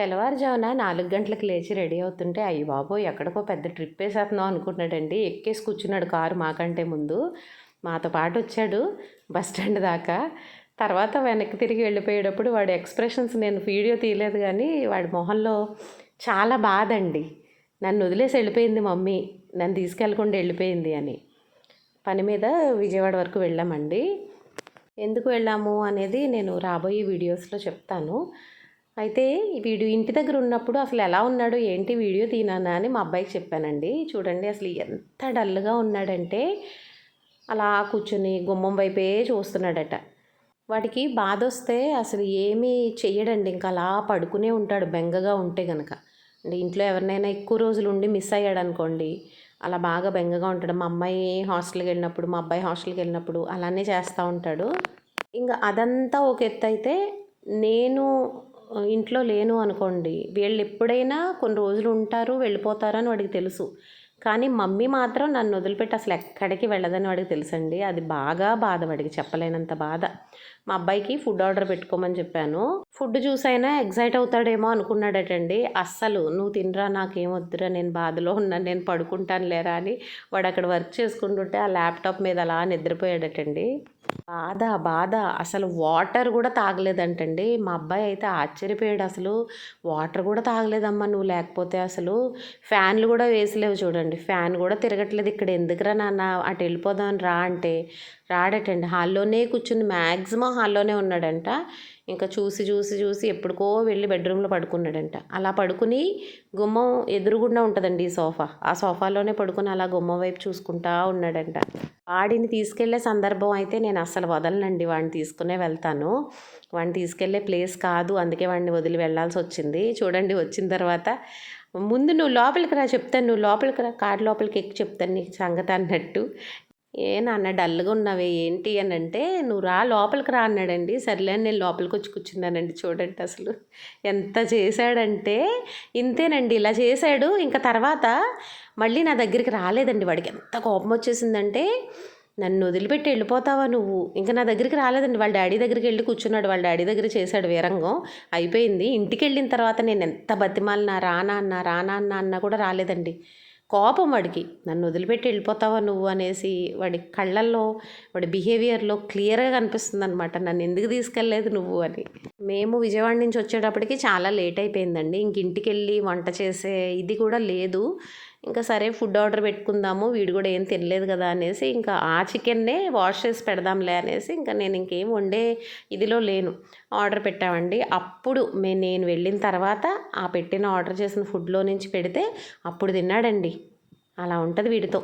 తెల్లవారుజామున నాలుగు గంటలకు లేచి రెడీ అవుతుంటే అయ్యి బాబోయ్ ఎక్కడికో పెద్ద ట్రిప్ వేసేస్తున్నాం అనుకుంటున్నాడండి. ఎక్కేసి కూర్చున్నాడు కారు మాకంటే ముందు. మాతో పాటు వచ్చాడు బస్ స్టాండ్ దాకా. తర్వాత వెనక్కి తిరిగి వెళ్ళిపోయేటప్పుడు వాడి ఎక్స్ప్రెషన్స్ నేను వీడియో తీయలేదు కానీ వాడి మొహంలో చాలా బాధ అండి నన్ను వదిలేసి వెళ్ళిపోయింది మమ్మీ. నన్ను తీసుకెళ్ళకుండా వెళ్ళిపోయింది అని. పని మీద విజయవాడ వరకు వెళ్ళామండి. ఎందుకు వెళ్ళాము అనేది నేను రాబోయే వీడియోస్లో చెప్తాను. అయితే వీడు ఇంటి దగ్గర ఉన్నప్పుడు అసలు ఎలా ఉన్నాడు ఏంటి వీడియో తీనానా అని మా అబ్బాయికి చెప్పానండి. చూడండి అసలు ఎంత డల్గా ఉన్నాడంటే అలా కూర్చొని గుమ్మం వైపే చూస్తున్నాడట. వాడికి బాధ వస్తే అసలు ఏమీ చెయ్యడండి ఇంకా అలా పడుకునే ఉంటాడు బెంగగా ఉంటే కనుక అంటే ఇంట్లో ఎవరినైనా ఎక్కువ రోజులు ఉండి మిస్ అయ్యాడు అనుకోండి అలా బాగా బెంగగా ఉంటాడు. మా అమ్మాయి హాస్టల్కి వెళ్ళినప్పుడు మా అబ్బాయి హాస్టల్కి వెళ్ళినప్పుడు అలానే చేస్తూ ఉంటాడు. ఇంకా అదంతా ఒక ఎత్తు అయితే నేను ఇంట్లో లేను అనుకోండి. వీళ్ళు ఎప్పుడైనా కొన్ని రోజులు ఉంటారు వెళ్ళిపోతారని వాడికి తెలుసు. కానీ మమ్మీ మాత్రం నన్ను వదిలిపెట్టి అసలు ఎక్కడికి వెళ్ళదని వాడికి తెలుసండి. అది బాగా బాధ వాడికి చెప్పలేనంత బాధ. మా అబ్బాయికి ఫుడ్ ఆర్డర్ పెట్టుకోమని చెప్పాను. ఫుడ్ చూసైనా ఎగ్జైట్ అవుతాడేమో అనుకున్నాడటండి. అస్సలు నువ్వు తినరా నాకేం వద్దురా నేను బాధలో ఉన్నాను నేను పడుకుంటాను లేరా అని వాడు అక్కడ వర్క్ చేసుకుంటుంటే ఆ ల్యాప్టాప్ మీద అలా నిద్రపోయాడటండి. బాధ బాధ. అసలు వాటర్ కూడా తాగలేదంటండి. మా అబ్బాయి అయితే ఆశ్చర్యపోయాడు అసలు. వాటర్ కూడా తాగలేదమ్మా నువ్వు. లేకపోతే అసలు ఫ్యాన్లు కూడా వేసలేవు చూడండి. ఫ్యాన్ కూడా తిరగట్లేదు ఇక్కడ. ఎందుకురా నాన్న? అటు వెళ్ళిపోదాం రా అంటే. రాడటండి. హాల్లోనే కూర్చుని మ్యాక్సిమం హాల్లోనే ఉన్నాడంట. ఇంకా చూసి చూసి చూసి ఎప్పటికో వెళ్ళి బెడ్రూమ్లో పడుకున్నాడంట. అలా పడుకుని గుమ్మం ఎదురుగుండా ఉంటుందండి ఈ సోఫా. ఆ సోఫాలోనే పడుకుని అలా గుమ్మం వైపు చూసుకుంటా ఉన్నాడంట. వాడిని తీసుకెళ్ళే సందర్భం అయితే నేను అస్సలు వదలనండి. వాడిని తీసుకునే వెళ్తాను. వాడిని తీసుకెళ్ళే ప్లేస్ కాదు. అందుకే వాడిని వదిలి వెళ్ళాల్సి వచ్చింది. చూడండి వచ్చిన తర్వాత ముందు నువ్వు లోపలికి రా చెప్తాను. నువ్వు లోపలికి రా. కారు లోపలికి ఎక్కి చెప్తాను నీకు సంగతి అన్నట్టు. ఏ నాన్న డల్గా ఉన్నావే? ఏంటి అని అంటే నువ్వు రా లోపలికి రా అన్నాడండి. సర్లే అని నేను లోపలికి వచ్చి కూర్చున్నానండి చూడండి అసలు. ఎంత చేశాడంటే ఇంతేనండి ఇలా చేశాడు. ఇంకా తర్వాత మళ్ళీ నా దగ్గరికి రాలేదండి వాడికి. ఎంత కోపం వచ్చేసిందంటే నన్ను వదిలిపెట్టి వెళ్ళిపోతావా నువ్వు? ఇంకా నా దగ్గరికి రాలేదండి. వాళ్ళ డాడీ దగ్గరికి వెళ్ళి కూర్చున్నాడు. వాళ్ళ డాడీ దగ్గర చేశాడు వీరంగం. అయిపోయింది. ఇంటికి వెళ్ళిన తర్వాత నేను ఎంత బతిమాలినా రానా అన్నా రానా అన్నా అన్నా కూడా రాలేదండి. కోపం వాడికి. నన్ను వదిలిపెట్టి వెళ్ళిపోతావా నువ్వు అనేసి వాడి కళ్ళల్లో వాడి బిహేవియర్లో క్లియర్గా కనిపిస్తుంది అనమాట నన్ను ఎందుకు తీసుకెళ్ళలేదు నువ్వు అని. మేము విజయవాడ నుంచి వచ్చేటప్పటికి చాలా లేట్ అయిపోయిందండి. ఇంక ఇంటికి వెళ్ళి వంట చేసే ఇది కూడా లేదు. ఇంకా సరే ఫుడ్ ఆర్డర్ పెట్టుకుందాము వీడు కూడా ఏం తినలేదు కదా అనేసి ఇంకా ఆ చికెన్నే వాష్ చేసి పెడదాంలే అనేసి ఇంకా నేను ఇంకేం వండే ఇదిలో లేను. ఆర్డర్ పెట్టామండి. అప్పుడు మే నేను వెళ్ళిన తర్వాత ఆ పెట్టిన ఆర్డర్ చేసిన ఫుడ్లో నుంచి పెడితే అప్పుడు తిన్నాడండి. అలా ఉంటుంది వీడితో.